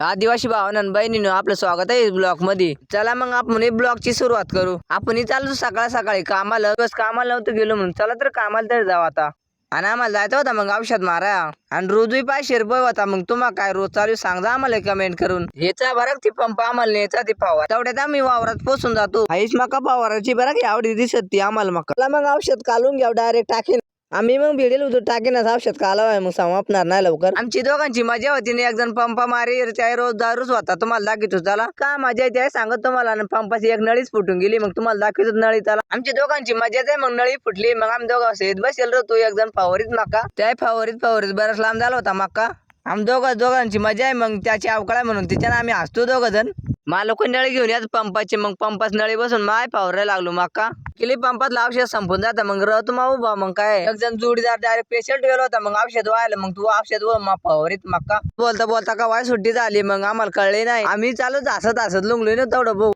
आदिवासी भावना बहिणीनं आपलं स्वागत आहे ब्लॉकमध्ये चला मग आपण ब्लॉक ची सुरुवात करू. आपण ही चालू सकाळ सकाळी. कामाला बस कामाला नव्हतं गेलो म्हणून. चला तर कामाला तरी जाऊ आता. आणि आम्हाला जायचं होता मग औषध मारा आणि रोजही पाचशे रुपये होता. मग तुम्हाला काय रोज चालू सांगा आम्हाला कमेंट करून. हेचा बरं ती पंप आम्हाला न्यायचा ती पावर तेवढ्यात आम्ही वावरात पोसून जातो. हाईस मका पावराची बरं की आवडी दिसत ती आम्हाला मका. चला मग औषध काढून घ्या डायरेक्ट टाकेन. आम्ही मग भिडेल होतो टाकेनच औषध कालवाय मग समापणार नाही लवकर. आमची दोघांची मजा होती ना एक जण पंपा मारी त्या रोज दारूच होता. तुम्हाला दाखवतो त्याला का मजा येते सांगत तुम्हाला. आणि पंपाची एक नळीच फुटून गेली मग तुम्हाला दाखवतो नळी त्याला आमची दोघांची मजाच आहे मग नळी फुटली. मग आम्ही दोघं शेत बसेल तू एक जण फावरीत मका त्या फावरीत फावरीत बराच लांब झाला होता मका आम दोघं दोघांची मजा आहे मग त्याची अवकाळ आहे म्हणून तिच्यानं आम्ही हसतो दोघं जण. मला लोक नळी घेऊन याच पंपाची मग पंपाच नळी बसून माय पावरायला लागलो मक्का किली पंपातलं औषध संपून जातं मग राहतो माऊ बा मग काय? एक जण जोडीदार डायरेक्ट पेशंट गेलो होता मग औषध व्हायला मग तू औषध व मा फावरीत मका. बोलता बोलता का वाय सुट्टी झाली मग आम्हाला कळले नाही. आम्ही चालू हसत हसत लुंगलो ना तेवढं भाऊ